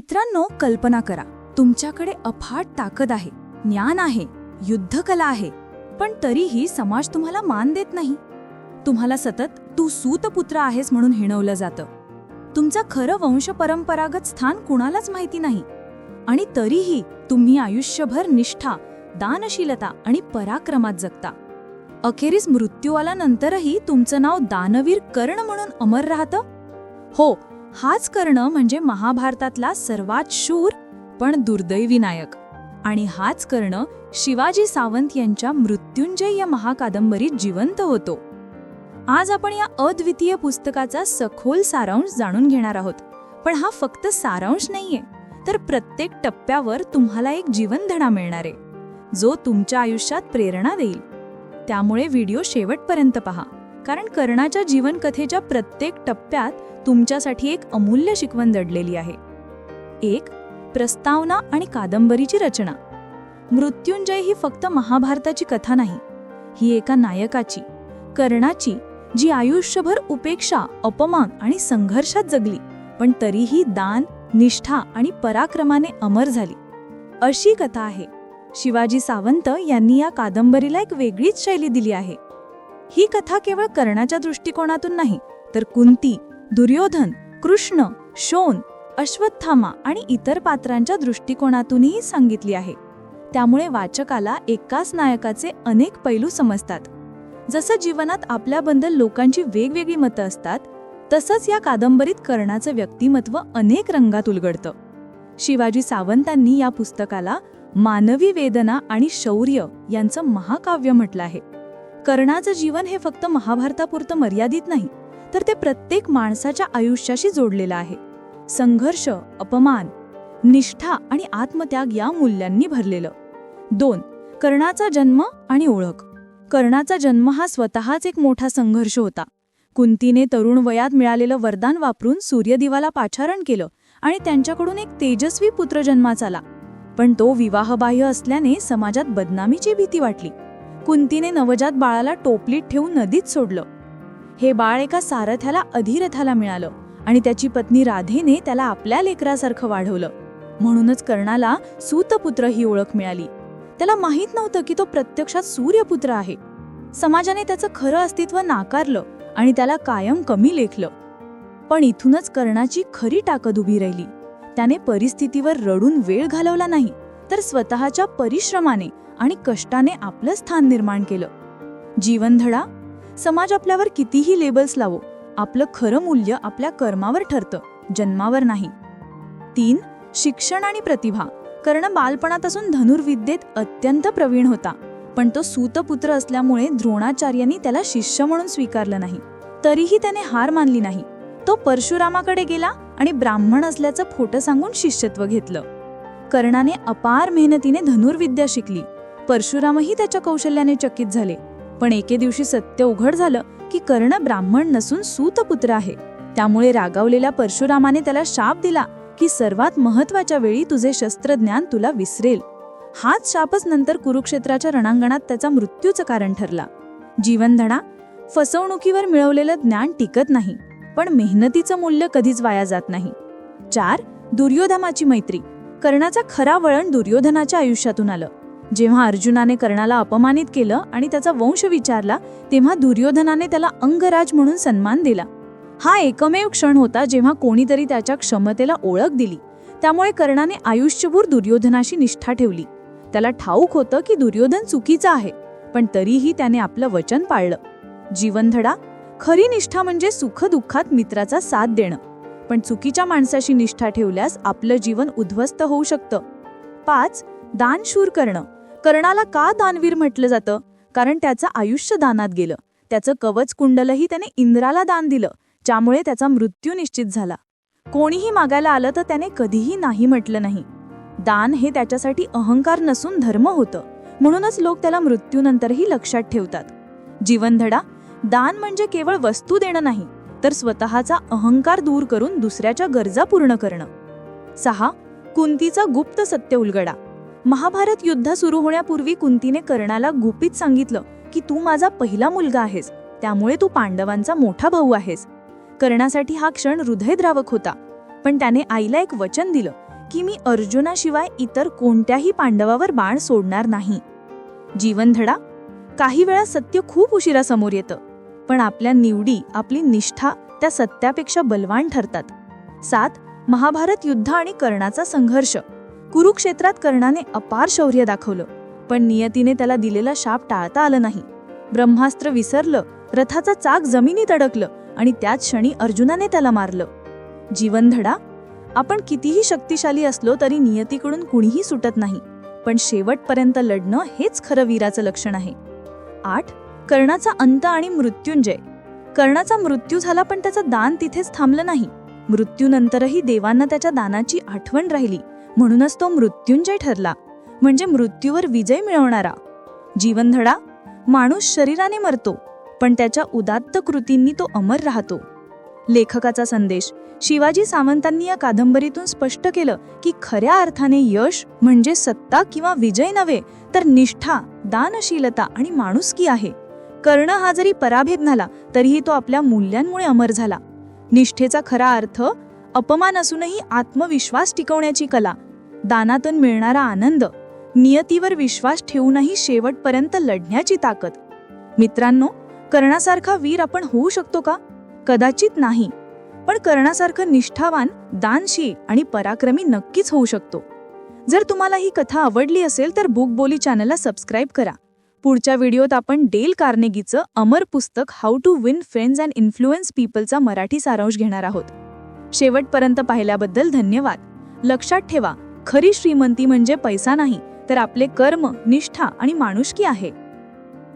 मित्रांनो कल्पना करा. तुमच्याकडे अफाट ताकद आहे ज्ञान आहे युद्धकला आहे पण तरीही समाज तुम्हाला मान देत नाही. तुम्हाला सतत तू सूतपुत्र आहेस म्हणून हिणवलं जातं. तुमचं खरं वंश परंपरागत स्थान कुणालाच माहिती नाही. आणि तरीही तुम्ही आयुष्यभर निष्ठा दानशीलता आणि पराक्रमात जगता. अखेरीस मृत्यू आल्यानंतरही तुमचं नाव दानवीर कर्ण म्हणून अमर राहतं? हो हाच कर्ण म्हणजे महाभारतातला सर्वात शूर पण दुर्दैवी नायक. आणि हाच कर्ण शिवाजी सावंत यांच्या मृत्युंजय या महाकादंबरीत जिवंत होतो. आज आपण या अद्वितीय पुस्तकाचा सखोल सारांश जाणून घेणार आहोत. पण हा फक्त सारांश नाहीये तर प्रत्येक टप्प्यावर तुम्हाला एक जीवनधडा मिळणार आहे जो तुमच्या आयुष्यात प्रेरणा देईल. त्यामुळे व्हिडिओ शेवटपर्यंत पहा. कारण कर्णाच्या जीवनकथेच्या प्रत्येक टप्प्यात तुमच्यासाठी एक अमूल्य शिकवण दडलेली आहे. एक प्रस्तावना आणि कादंबरीची रचना. मृत्युंजय ही फक्त महाभारताची कथा नाही ही एका नायकाची. कर्णाची जी आयुष्यभर उपेक्षा अपमान आणि संघर्षात जगली पण तरीही दान निष्ठा आणि पराक्रमाने अमर झाली. अशी कथा आहे. शिवाजी सावंत यांनी या कादंबरीला एक वेगळीच शैली दिली आहे. ही कथा केवळ कर्णाच्या दृष्टिकोनातून नाही तर कुंती दुर्योधन कृष्ण शोन अश्वत्थामा आणि इतर पात्रांच्या दृष्टिकोनातूनही सांगितली आहे. त्यामुळे वाचकाला एकाच नायकाचे अनेक पैलू समजतात. जसं जीवनात आपल्याबद्दल लोकांची वेगवेगळी मतं असतात तसंच या कादंबरीत कर्णाचं व्यक्तिमत्व अनेक रंगात उलगडतं. शिवाजी सावंतांनी या पुस्तकाला मानवी वेदना आणि शौर्य यांचं महाकाव्य म्हटलं आहे. कर्णाचं जीवन हे फक्त महाभारतापुरतं मर्यादित नाही तर ते प्रत्येक माणसाच्या आयुष्याशी जोडलेलं आहे. संघर्ष अपमान निष्ठा आणि आत्मत्याग या मूल्यांनी भरलेलं. दोन कर्णाचा जन्म आणि ओळख. कर्णाचा जन्म हा स्वतःच एक मोठा संघर्ष होता. कुंतीने तरुण वयात मिळालेलं वरदान वापरून सूर्यदेवाला पाचारण केलं आणि त्यांच्याकडून एक तेजस्वी पुत्र जन्मास आला. पण तो विवाहबाह्य असल्याने समाजात बदनामीची भीती वाटली. कुंतीने नवजात बाळाला टोपलीत ठेवून नदीत सोडलं. हे बाळ एका सारथ्याला अधिरथाला मिळालं आणि त्याची पत्नी राधेने त्याला आपल्या लेकरासारखं वाढवलं. म्हणूनच कर्णाला सूतपुत्र ही ओळख मिळाली. त्याला माहीत नव्हतं की तो प्रत्यक्षात सूर्यपुत्र आहे. समाजाने त्याचं खरं अस्तित्व नाकारलं आणि त्याला कायम कमी लेखलं. पण इथूनच कर्णाची खरी ताकद उभी राहिली. त्याने परिस्थितीवर रडून वेळ घालवला नाही तर स्वतःच्या परिश्रमाने आणि कष्टाने आपलं स्थान निर्माण केलं. जीवनधडा समाज आपल्यावर कितीही लेबल्स लावो आपलं खरं मूल्य आपल्या कर्मावर ठरतं जन्मावर नाही. तीन शिक्षण आणि प्रतिभा. कर्ण बालपणापासून धनुर्विद्येत अत्यंत प्रवीण होता पण तो सूतपुत्र असल्यामुळे द्रोणाचार्यांनी त्याला शिष्य म्हणून स्वीकारलं नाही. तरीही त्याने हार मानली नाही. तो परशुरामाकडे गेला आणि ब्राह्मण असल्याचं खोटं सांगून शिष्यत्व घेतलं. कर्णाने अपार मेहनतीने धनुर्विद्या शिकली. परशुरामही त्याच्या कौशल्याने चकित झाले. पण एके दिवशी सत्य उघड झालं की कर्ण ब्राह्मण नसून सूतपुत्र आहे. त्यामुळे रागावलेल्या परशुरामाने त्याला शाप दिला की सर्वात महत्त्वाच्या वेळी तुझे शस्त्रज्ञान तुला विसरेल. हाच शापच नंतर कुरुक्षेत्राच्या रणांगणात त्याचा मृत्यूचं कारण ठरला. जीवनधडा फसवणुकीवर मिळवलेलं ज्ञान टिकत नाही पण मेहनतीचं मूल्य कधीच वाया जात नाही. चार दुर्योधनाची मैत्री. कर्णाचा खरा वळण दुर्योधनाच्या आयुष्यातून आलं. जेव्हा अर्जुनाने कर्णाला अपमानित केलं आणि त्याचा वंश विचारला तेव्हा दुर्योधनाने त्याला अंगराज म्हणून सन्मान दिला. हा एकमेव क्षण होता जेव्हा कोणीतरी त्याच्या क्षमतेला ओळख दिली. त्यामुळे कर्णाने आयुष्यभर दुर्योधनाशी निष्ठा ठेवली. त्याला ठाऊक होतं की दुर्योधन चुकीचा आहे पण तरीही त्याने आपलं वचन पाळलं. जीवनधडा खरी निष्ठा म्हणजे सुखदुःखात मित्राचा साथ देणं. पण चुकीच्या माणसाशी निष्ठा ठेवल्यास आपलं जीवन उद्ध्वस्त होऊ शकतं. पाच दानशूर करणं. कर्णाला का दानवीर म्हटलं जातं? कारण त्याचं आयुष्य दानात गेलं. त्याचं कवच कुंडलही त्याने इंद्राला दान दिलं. ज्यामुळे त्याचा मृत्यू निश्चित झाला. कोणीही मागायला आलं तर त्याने कधीही नाही म्हटलं नाही. दान हे त्याच्यासाठी अहंकार नसून धर्म होतं. म्हणूनच लोक त्याला मृत्यूनंतरही लक्षात ठेवतात. जीवनधडा दान म्हणजे केवळ वस्तू देणं नाही तर स्वतःचा अहंकार दूर करून दुसऱ्याच्या गरजा पूर्ण करणं. सहा कुंतीचा गुप्त सत्य उलगडा. महाभारत युद्ध सुरू होण्यापूर्वी कुंतीने कर्णाला गुपित सांगितलं की तू माझा पहिला मुलगा आहेस. त्यामुळे तू पांडवांचा मोठा भाऊ आहेस. कर्णासाठी हा क्षण हृदयद्रावक होता. पण त्याने आईला एक वचन दिलं की मी अर्जुनाशिवाय इतर कोणत्याही पांडवावर बाण सोडणार नाही. जीवनधडा? काही वेळा सत्य खूप उशिरा समोर येतं. पण आपल्या निवडी आपली निष्ठा त्या सत्यापेक्षा बलवान ठरतात. सात महाभारत युद्ध आणि कर्णाचा संघर्ष. कुरुक्षेत्रात कर्णाने अपार शौर्य दाखवलं पण नियतीने त्याला दिलेला शाप टाळता आलं नाही. ब्रह्मास्त्र विसरलं रथाचा चाक जमिनीत अडकलं आणि त्याच क्षणी अर्जुनाने त्याला मारलं. जीवनधडा? आपण कितीही शक्तिशाली असलो तरी नियतीकडून कुणीही सुटत नाही पण शेवटपर्यंत लढणं हेच खरं वीराचं लक्षण आहे. आठ. कर्णाचा अंत आणि मृत्युंजय. कर्णाचा मृत्यू झाला पण त्याचं दान तिथेच थांबलं नाही. मृत्यूनंतरही देवांना त्याच्या दानाची आठवण राहिली. म्हणूनच तो मृत्युंजय ठरला. म्हणजे मृत्यूवर विजय मिळवणारा. जीवनधडा माणूस शरीराने मरतो पण त्याच्या उदात्त कृतींनी तो अमर राहतो. लेखकाचा संदेश शिवाजी सावंतांनी या कादंबरीतून स्पष्ट केलं की खऱ्या अर्थाने यश म्हणजे सत्ता किंवा विजय नव्हे तर निष्ठा दानशीलता आणि माणुसकी आहे. कर्ण हा जरी पराभेद झाला तरीही तो आपल्या मूल्यांमुळे अमर झाला. निष्ठेचा खरा अर्थ अपमान असूनही आत्मविश्वास टिकवण्याची कला दानातून मिळणारा आनंद नियतीवर विश्वास ठेवूनही शेवटपर्यंत लढण्याची ताकद. मित्रांनो कर्णासारखा वीर आपण होऊ शकतो का? कदाचित नाही पण कर्णासारखं निष्ठावान दानशील आणि पराक्रमी नक्कीच होऊ शकतो. जर तुम्हाला ही कथा आवडली असेल तर बुक बोली चॅनलला सबस्क्राईब करा. पुढच्या व्हिडिओत आपण डेल कार्नेगीचं अमर पुस्तक how to win friends and influence पीपलचा Marathi सारांश घेणार आहोत. शेवटपर्यंत पाहिल्याबद्दल धन्यवाद. लक्षात ठेवा खरी श्रीमंती म्हणजे पैसा नाही तर आपले कर्म निष्ठा आणि माणुषकी आहे.